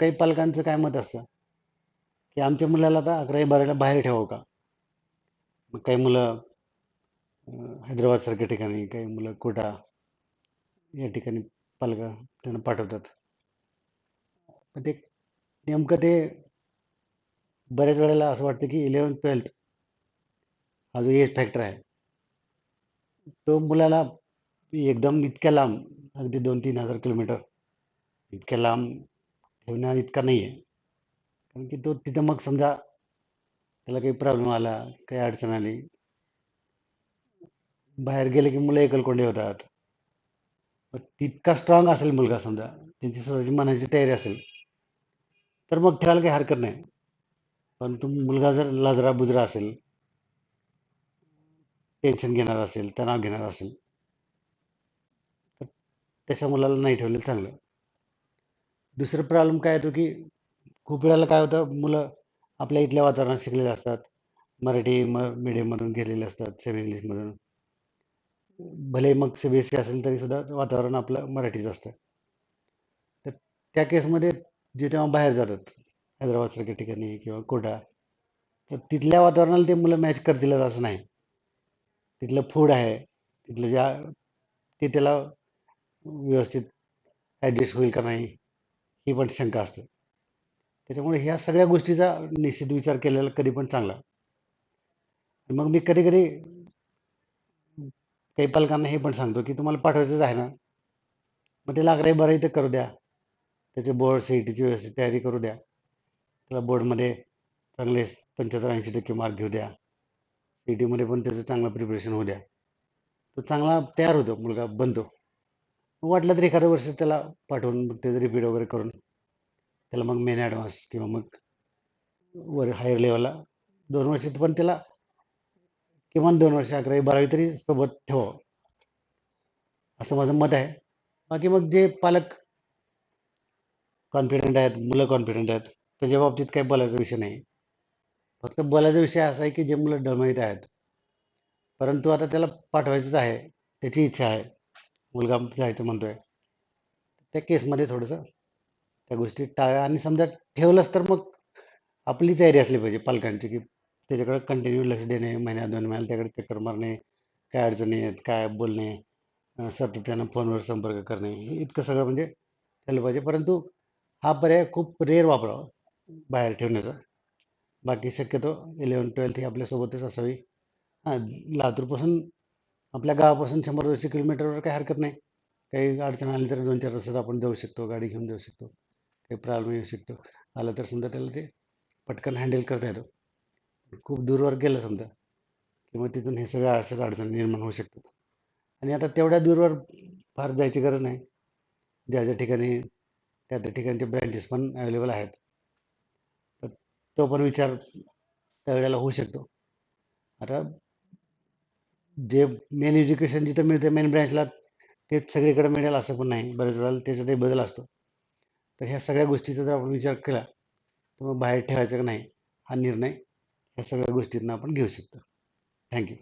काही पालकांचं काय मत असतं? की आमच्या मुलाला आता अकरावी बारावीला बाहेर ठेवावं का? मग काही मुलं हैदराबादसारख्या ठिकाणी काही मुलं कोटा या ठिकाणी पालक त्यांना पाठवतात. पण ते नेमकं ते बऱ्याच वेळेला असं वाटतं की इलेवन ट्वेल्थ हा जो एज फॅक्टर आहे तो मुलाला एकदम इतक्या लांब अगदी दोन तीन हजार किलोमीटर इतक्या लांब ठेवण्या इतका नाही आहे कारण की तो तिथं मग समजा त्याला काही प्रॉब्लेम आला काही अडचण आली बाहेर गेले की मुलं एकलकोंडे होतात. तितका स्ट्रॉंग असेल मुलगा समजा त्यांची स्वतःची मनाची तयारी असेल तर मग ठेवायला काही हरकत नाही. पण तो मुलगा जर लाजरा बुजरा असेल टेन्शन घेणार असेल तणाव घेणार असेल तर त्याच्या मुलाला नाही ठेवलेलं चांगलं. दुसरं प्रॉब्लेम काय येतो की खूप वेळेला काय होतं मुलं आपल्या इथल्या वातावरणात शिकलेले असतात. मराठी म मीडियममधून गेलेले असतात सेमी इंग्लिशमधून भले मग सी बी एस सी असेल तरी सुद्धा वातावरण आपलं मराठीचं असतं. तर त्या केसमध्ये जे तेव्हा बाहेर जातात हैदराबादसारख्या ठिकाणी किंवा कोटा तर तिथल्या वातावरणाला ते मुलं मॅच करतीलच असं नाही. तिथलं फूड आहे तिथलं ज्या ते त्याला व्यवस्थित ॲडजस्ट होईल का नाही ही पण शंका असते. त्याच्यामुळे ह्या सगळ्या गोष्टीचा निश्चित विचार केलेला कधी पण चांगला. मग मी कधी कधी काही पालकांना हे पण सांगतो की तुम्हाला पाठवायचंच आहे ना मग त्याला अकरावी बारावी तर करू द्या. त्याचे बोर्ड सी ई टीची व्यवस्थित तयारी करू द्या. त्याला बोर्डमध्ये चांगले पंच्याहत्तर ऐंशी टक्के मार्क घेऊ द्या. सी ई टीमध्ये पण त्याचं चांगलं प्रिपरेशन होऊ द्या. तो चांगला तयार होतो मुलगा बनतो. वाटलं तर एखादं वर्ष त्याला पाठवून मग त्याचं रिपीट वगैरे करून त्याला मग मेन ॲडव्हान्स किंवा मग वर हायर लेवलला दोन वर्षात पण त्याला किमान दोन वर्ष अकरावी बारावी तरी सोबत ठेवावं. असं माझं मत आहे. बाकी मग जे पालक कॉन्फिडंट आहेत मुलं कॉन्फिडंट आहेत त्याच्या बाबतीत काही बोलायचा विषय नाही. फक्त बोलायचा विषय असा आहे की जे मुलं डळमळीत आहेत. परंतु आता त्याला पाठवायचंच आहे त्याची इच्छा आहे. मुलगा जायचं म्हणतोय. त्या केसमध्ये थोडंसं त्या गोष्टी टाळा आणि समजा ठेवलंच तर मग आपली तयारी असली पाहिजे पालकांची की त्याच्याकडे कंटिन्यू लक्ष देणे महिन्यात दोन महिन्याला त्याकडे चक्कर मारणे काय अडचणी आहेत काय बोलणे सातत्यानं फोनवर संपर्क करणे हे इतकं सगळं म्हणजे केलं पाहिजे. परंतु हा पर्याय खूप रेअर वापरावा बाहेर ठेवण्याचा. बाकी शक्यतो इलेवन ट्वेल्थ ही आपल्यासोबतच असावी. हां लातूरपासून आपल्या गावापासून शंभर दोनशे किलोमीटरवर काही हरकत नाही. काही अडचण आली तर दोन चार तासात आपण जाऊ शकतो गाडी घेऊन जाऊ शकतो. काही प्रॉब्लेम येऊ शकतो. आलं तर समजा त्याला ते पटकन हँडल करता येतो. खूप दूरवर गेलं समजा किंवा तिथून हे सगळ्या अडचण अडचणी निर्माण होऊ शकतात. आणि आता तेवढ्या दूरवर फार जायची गरज नाही. ज्या ज्या ठिकाणी त्या त्या ठिकाणचे ब्रँचेस पण अवेलेबल आहेत. तर तो पण विचार त्यावेळेला होऊ शकतो. आता जे मेन एज्युकेशन जिथं मिळते मेन ब्रँचला तेच सगळीकडे मिळेल असं पण नाही. बरेच वेळेला ते बदल असतो. तर ह्या सगळ्या गोष्टीचा जर आपण विचार केला तर मग बाहेर ठेवायचं का नाही? हा निर्णय ह्या सगळ्या गोष्टींना आपण घेऊ शकतो. थँक्यू